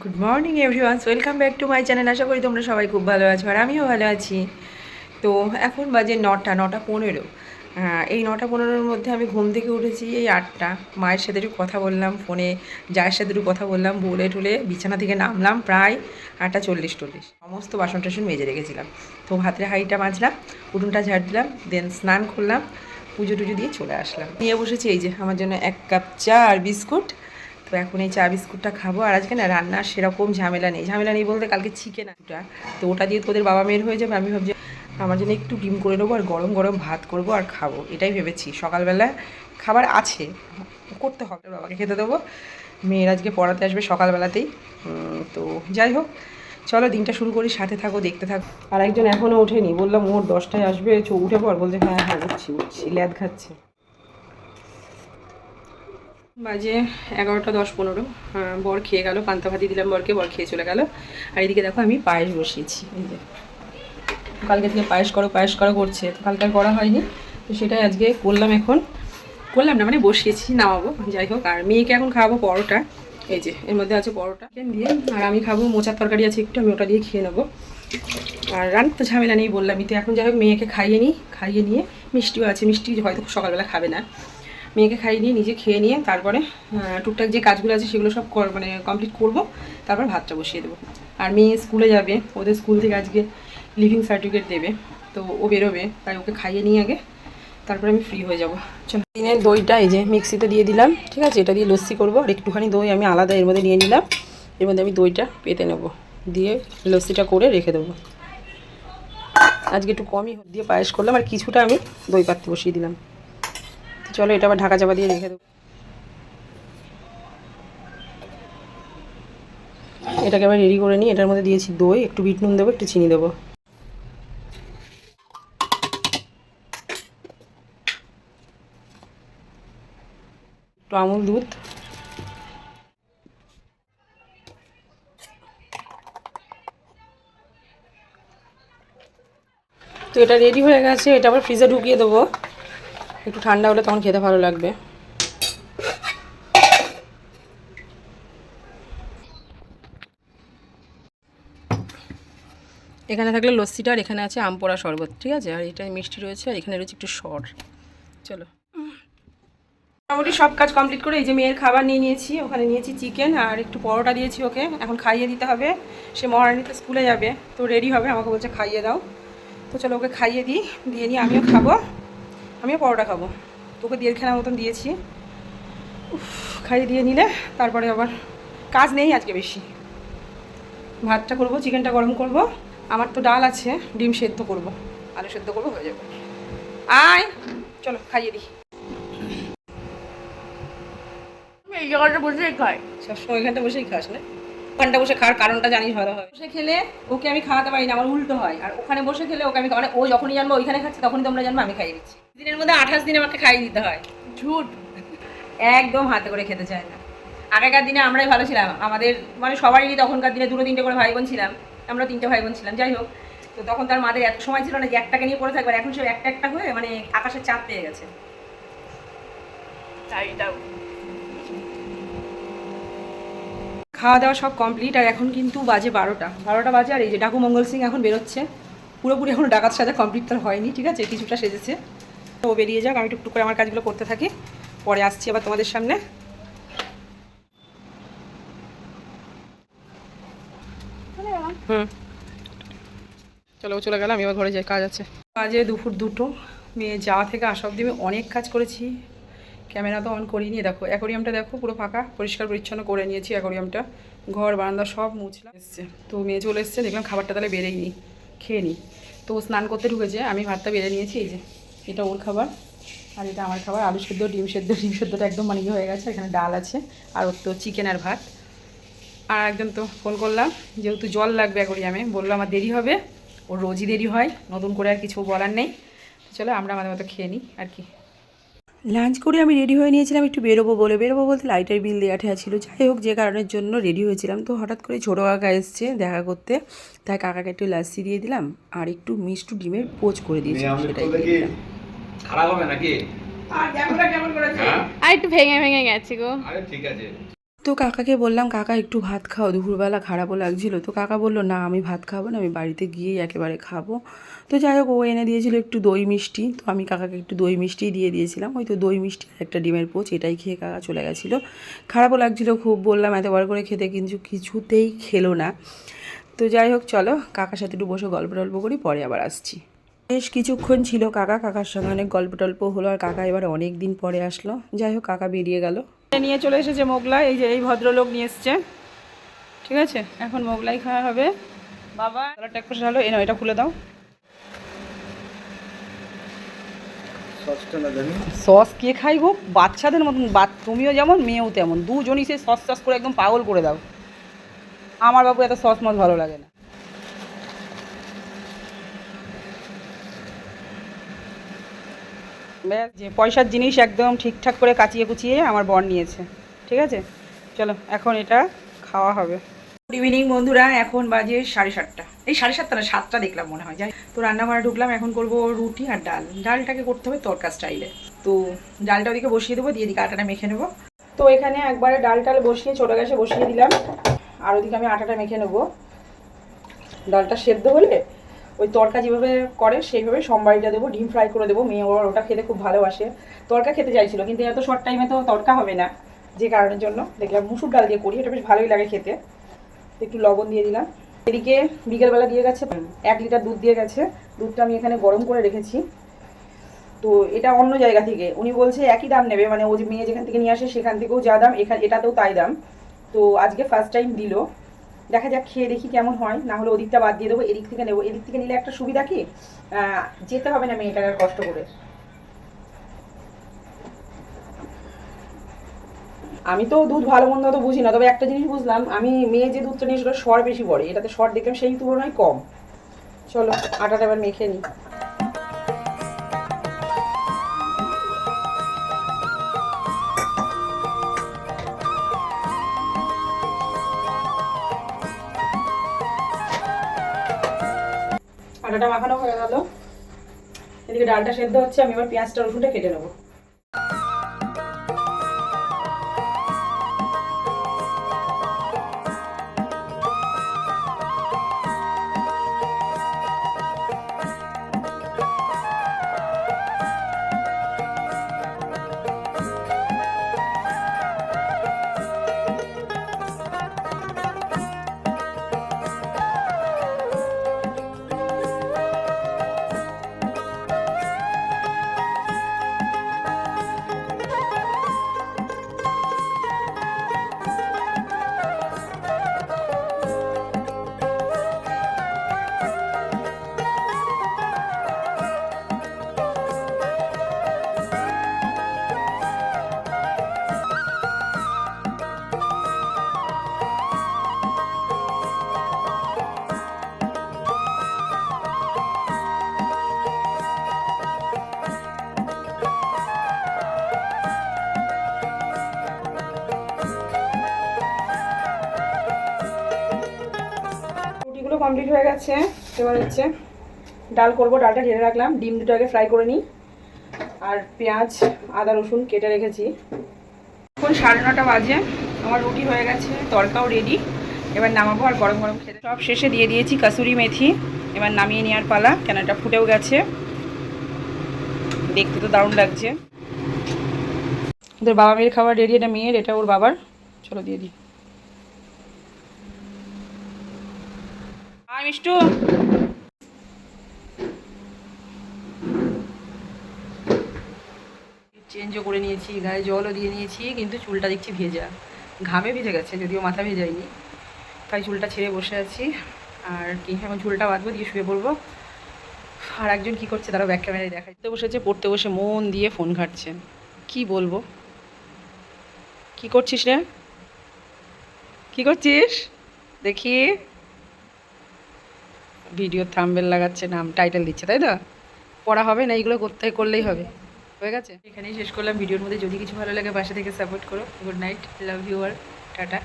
Good morning everyone welcome back to my channel আশা করি তোমরা সবাই খুব ভালো আছো আর আমিও ভালো আছি। তো এখন বাজে নটা নটা পনেরো। এই নটা পনেরোর মধ্যে আমি ঘুম থেকে উঠেছি, এই আটটা। মায়ের সাথে একটু কথা বললাম, ফোনে জায়ের সাথে একটু কথা বললাম, বলে টুলে বিছানা থেকে নামলাম প্রায় আটটা চল্লিশ টল্লিশ। সমস্ত বাসন টাসন মেজে রেখেছিলাম। তো ভাতের হাঁড়িটা মাজলাম, উঠোনটা ঝাড় দিলাম দেন স্নান করলাম, পুজো টুজো দিয়ে চলে আসলাম। নিয়ে বসেছি এই যে আমার জন্য এক কাপ চা আর বিস্কুট। তো এখন এই চা বিস্কুটটা খাব। আর আজকে না রান্নার সেরকম ঝামেলা নেই। ঝামেলা নেই বলতে কালকে চিকেন ওটা তো ওটা দিয়ে তোদের বাবা মেয়ের হয়ে যাবে, আমি ভাবছি আমার জন্য একটু ডিম করে নেব আর গরম গরম ভাত করব আর খাব। এটাই ভেবেছি। সকালবেলা খাবার আছে, করতে হবে। বাবাকে খেতে দেবো। মেয়ের আজকে পড়াতে আসবে সকালবেলাতেই। তো যাই হোক, চলো দিনটা শুরু করি। সাথে থাকো, দেখতে থাকো। আর একজন এখনও ওঠেনি। বললাম, ওর দশটায় আসবে। উঠে পর বলছে হ্যাঁ হ্যাঁ উঠছি উঠছি। ল্যাদ খাচ্ছে। বাজে এগারোটা দশ পনেরো। বর খেয়ে গেল, পান্তা ভাতি দিলাম বরকে, বর খেয়ে চলে গেল। আর এদিকে দেখো আমি পায়েস বসিয়েছি, এই যে। কালকে থেকে পায়েস করো পায়েস করো করছে, তো কালকে করা হয়নি, তো সেটাই আজকে করলাম এখন। করলাম না মানে বসিয়েছি, নামাবো, যাই হোক। আর মেয়েকে এখন খাওয়াবো পরোটা, এই যে, এর মধ্যে আছে পরোটা। দিয়ে, আর আমি খাব মোচার তরকারি আছে একটু, আমি ওটা দিয়ে খেয়ে নেব। আর রান্নার তো ঝামেলা নেই বললাম তো এখন যাই হোক মেয়েকে খাইয়ে নিই, খাইয়ে নিয়ে মিষ্টিও আছে, মিষ্টি হয়তো সকালবেলা খাবে না। মেয়েকে খাইয়ে নিয়ে, নিজে খেয়ে নিয়ে তারপরে টুকটাক যে কাজগুলো আছে সেগুলো সব মানে কমপ্লিট করব, তারপর ভাতটা বসিয়ে দেবো। আর মেয়ে স্কুলে যাবে, ওদের স্কুল থেকে আজকে লিভিং সার্টিফিকেট দেবে, তো ও বেরোবে, তাই ওকে খাইয়ে নিয়ে আগে তারপরে আমি ফ্রি হয়ে যাব। চলো। দিনের দইটা এই যে মিক্সিতে দিয়ে দিলাম, ঠিক আছে? এটা দিয়ে লস্যি করব, আর একটুখানি দই আমি আলাদা এর মধ্যে নিয়ে নিলাম, এর মধ্যে আমি দইটা পেতে নেব, দিয়ে লস্যিটা করে রেখে দেবো। আজকে একটু কমই দিয়ে পায়েস করলাম, আর কিছুটা আমি দই পাত্রে বসিয়ে দিলাম। চলো এটা আবার ঢাকা চাপা দিয়ে রেখে দেবো। এটাকে আবার রেডি করে নিই, এটার মধ্যে দিয়েছি দই, একটু বিট নুন দেবো, একটু চিনি দেবো। একটু আমুল দুধ। তো এটা রেডি হয়ে গেছে, এটা আবার ফ্রিজে ঢুকিয়ে দেবো। একটু ঠান্ডা হলে তখন খেতে ভালো লাগবে। এখানে থাকলে লস্যিটা আর এখানে আছে আম পোড়া শরবত, ঠিক আছে? আর এটা মিষ্টি রয়েছে আর এখানে রয়েছে একটু সর। চলো। মোটামুটি সব কাজ কমপ্লিট করে এই যে মেয়ের খাবার নিয়ে নিয়েছি, ওখানে নিয়েছি চিকেন আর একটু পরোটা দিয়েছি ওকে। এখন খাইয়ে দিতে হবে। সে মহারানিতে স্কুলে যাবে, তো রেডি হবে, আমাকে বলছে খাইয়ে দাও। তো চলো ওকে খাইয়ে দিই, দিয়ে নিয়ে আমিও খাব। আমিও পরোটা খাব। তোকে দেড়খানা মতন দিয়েছি। উফ, খাইয়ে দিয়ে নিলে তারপরে আবার কাজ নেই আজকে বেশি। ভাতটা করব চিকেনটা গরম করব। আমার তো ডাল আছে ডিম সেদ্ধ করব। আলু সেদ্ধ করব হয়ে যাবে। আয় চলো খাইয়ে দিই। এই জায়গাটা বসেই খাই সবসময় ওইখানটা বসেই খাস না? ওখানটা বসে খাওয়ার কারণটা জানিস ভালো হয়। বসে খেলে ওকে আমি খাওয়াতে পারি না, আমার উল্টো হয়। আর ওখানে বসে খেলে ওকে আমি মানে ও যখনই জানব ওইখানে খাচ্ছে, তখনই তোমরা জানব আমি খাইয়ে দিচ্ছি। দিনের মধ্যে আঠাশ দিন আমাকে খাইয়ে দিতে হয়। ঝুট। একদম হাতে করে খেতে চায় না। আগেকার দিনে আমরাই ভালো ছিলাম। আমাদের মানে সবারই তখনকার দিনে দুটো, তিনটে করে ভাই বোন ছিলাম। আমরা তিনটে ভাই বোন ছিলাম। যাই হোক, তো তখন তার মাদের এত সময় ছিল না যে একটাকে নিয়ে পড়ে থাকবে। এখন সে একটা একটা হয়ে মানে আকাশের চাপ পেয়ে গেছে। তাই দাও খাওয়া দাওয়া সব কমপ্লিট আর এখন কিন্তু বাজে বারোটা। বারোটা বাজে আর এই যে ডাকু মঙ্গল সিং এখন বেরোচ্ছে। পুরোপুরি এখন ডাকাত সাজা কমপ্লিট তার হয়নি, ঠিক আছে? কিছুটা সেজেছে। তো বেরিয়ে যাক, আমি টুকটুক করে আমার কাজগুলো করতে থাকি। পরে আসছি আবার তোমাদের সামনে। হুম। চলো চলে গেলাম এবার ঘরে যাই, কাজ আছে। কাজে দুপুর দুটো। মেয়ে যাওয়া থেকে আসা অব্দি অনেক কাজ করেছি। ক্যামেরা তো অন করিনি, দেখো অ্যাকোরিয়ামটা দেখো, পুরো ফাঁকা, পরিষ্কার পরিচ্ছন্ন করে নিয়েছি অ্যাকোরিয়ামটা ঘর, বারান্দা সব মুছলাম। এসছে। তো মেয়ে চলে এসছে, দেখলাম খাবারটা তাহলে বেড়েই নি, খেয়ে নিই তো স্নান করতে ঢুকেছে, আমি ভাতটা বেড়ে নিয়েছি, এই যে, এটা ওর খাবার, আর এটা আমার খাবার। আলু সেদ্ধ, ডিম সেদ্ধ, ডিম সেদ্ধটা একদম মানে ইয়ে হয়ে গেছে, এখানে ডাল আছে, আর ওর তো চিকেন আর ভাত। আর একজন তো ফোন করলাম, যেহেতু জল লাগবে অ্যাকোরিয়ামে বলল আমার দেরি হবে, ওর রোজই দেরি হয়, নতুন করে আর কিছু বলার নেই। চলো আমরা আমাদের মতো খেয়ে নিই আর কি। লাঞ্চ করে আমি রেডি হয়ে নিয়েছিলাম একটু বেরোবো বলে। বেরোবো বলতে লাইটের বিল দেওয়া ঠেয়া ছিল। যাই হোক যে কারণের জন্য রেডি হয়েছিলাম। তো হঠাৎ করে ছোটো কাকা এসছে দেখা করতে। তাই কাকাকে একটু লাসি দিয়ে দিলাম আর একটু মিষ্টি ডিমের পোচ করে দিয়েছিলাম সেটাই খারাপ হবে নাকি? আর কেমন কেমন করেছে? হ্যাঁ? আর একটু ভেঙে ভেঙে গেছে গো। আরে ঠিক আছে। তো কাকাকে বললাম, কাকা, একটু ভাত খাও। দুপুরবেলা খারাপও লাগছিল। তো কাকা বলল, না, আমি ভাত খাব না, আমি বাড়িতে গিয়েই একেবারে খাব। তো যাই হোক, ও এনে দিয়েছিল একটু দই মিষ্টি। তো আমি কাকাকে একটু দই মিষ্টি দিয়ে দিয়েছিলাম। ওই তো দই মিষ্টি একটা ডিমের পোচ, এটাই খেয়ে কাকা চলে গেছিল। খারাপও লাগছিল, খুব বললাম এতবার করে খেতে কিন্তু কিছুতেই খেলো না। তো যাই হোক, চলো, কাকার সাথে একটু বসে গল্প টল্প করি, পরে আবার আসছি। বেশ কিছুক্ষণ ছিল কাকা, কাকার সঙ্গে অনেক গল্প টল্প হলো, আর কাকা এবার অনেক দিন পরে আসলো। যাই হোক, কাকা বেরিয়ে গেল। নিয়ে চলে এসেছে মোগলাই এই যে এই ভদ্রলোক নিয়ে এসছে। ঠিক আছে? এখন মোগলাই খাওয়া হবে। বাবা কালারটা একটু ভালো। এ এটা খুলে দাও। সস কে খাই গো? বাচ্চাদের মতন তুমিও যেমন মেয়েও তেমন। দুজনই সে সস সস করে একদম পাগল করে দাও। আমার বাবু এত সস মত ভালো লাগে না। যে পয়সার জিনিস একদম ঠিকঠাক করে কাচিয়ে কুচিয়ে আমার বর নিয়েছে, ঠিক আছে? চলো, এখন এটা খাওয়া হবে। গুড ইভিনিং বন্ধুরা, এখন বাজে সাড়ে সাতটা। এই সাড়ে সাতটা না, সাতটা দেখলাম মনে হয়, যাই তো রান্নাঘরে ঢুকলাম, এখন করব রুটি আর ডাল। ডালটাকে করতে হবে তরকা স্টাইলে। তো ডালটা ওদিকে বসিয়ে দেবো, দিয়ে দিকে আটাটা মেখে নেব। তো এখানে একবারে ডাল টাল বসিয়ে, ছোটো গ্যাসে বসিয়ে দিলাম। আর ওদিকে আমি আটাটা মেখে নেব। ডালটা সেদ্ধ হলে ওই তরকা যেভাবে করে, সেইভাবে সোমবারিটা দেবো, ডিম ফ্রাই করে দেবো। মেয়ে ওর ওটা খেতে খুব ভালোবাসে। তরকা খেতে চাইছিল, কিন্তু এত শর্ট টাইমে তো তরকা হবে না যে কারণের জন্য। দেখলাম মুসুর ডাল দিয়ে করি, এটা বেশ ভালোই লাগে খেতে। একটু লবণ দিয়ে দিলাম। এদিকে বিকেলবেলা দিয়ে গেছে, এক লিটার দুধ দিয়ে গেছে। দুধটা আমি এখানে গরম করে রেখেছি। তো এটা অন্য জায়গা থেকে। উনি বলছে একই দাম নেবে মানে ও যে মেয়ে যেখান থেকে নিয়ে আসে সেখান থেকেও যা দাম এখানে এটাতেও তাই দাম। তো আজকে ফার্স্ট টাইম দিল। দেখা যাক, খেয়ে দেখি কেমন হয়। না হলে ওদিকটা বাদ দিয়ে দেবো, এদিক থেকে নেব। এদিক থেকে নিলে একটা সুবিধা কি? যেতে হবে না মেয়েটার আর কষ্ট করে। আমি তো দুধ ভালো মন্দ তো বুঝি না, তবে একটা জিনিস বুঝলাম, আমি মেয়ে যে দুধটা নিয়ে সেটা সর বেশি পড়ে। এটাতে সর দেখলাম সেই তুলনায় কম। চলো, আটাটা এবার মেখে নিই। আটাটা মাখানো হয়ে গেল। এদিকে ডালটা সেদ্ধ হচ্ছে আমি এবার পেঁয়াজটা রসুনটা কেটে নেব। রুটিগুলো কমপ্লিট হয়ে গেছে। এবার হচ্ছে ডাল করব, ডালটা ঢেলে রাখলাম। ডিম দুটো আগে ফ্রাই করে নিই। আর পেঁয়াজ, আদা, রসুন কেটে রেখেছি। এখন সাড়ে নটা বাজে। আমার রুটি হয়ে গেছে, তরকাও রেডি এবার নামাবো আর গরম গরম খেতে। সব শেষে দিয়ে দিয়েছি কাসুরি মেথি। এবার নামিয়ে নেওয়ার পালা, কেন এটা ফুটেও গেছে। দেখতে তো দারুণ লাগছে। ওদের বাবা মেয়ের খাবার রেডি এটা মেয়ের, এটা ওর বাবার। চলো দিয়ে দিই। হাই মিষ্টু। চেঞ্জও করে নিয়েছি, গায়ে জলও দিয়ে নিয়েছি, কিন্তু চুলটা দেখছি ভেজা। ঘামে ভেজে গেছে, যদিও মাথা ভেজায়নি। তাই চুলটা ছেড়ে বসে আছি। আর কি, এখন চুলটা বাঁধবো, দিয়ে শুয়ে পড়ব। আর একজন কি করছে তারা ব্যাক ক্যামেরায় দেখাইতে বসেছে, পড়তে বসে মন দিয়ে ফোন ঘাটছে। কি বলব? কি করছিস রে? কি করছিস? দেখি। ভিডিও থাম্বেল লাগাচ্ছে, নাম টাইটেল দিচ্ছে, তাই তো? পড়া হবে না এইগুলো করতে করলেই হবে। হয়ে গেছে? এখানেই শেষ করলাম। ভিডিওর মধ্যে যদি কিছু ভালো লাগে বাসা থেকে সাপোর্ট করো। গুড নাইট লাভ ইউ আর টাটা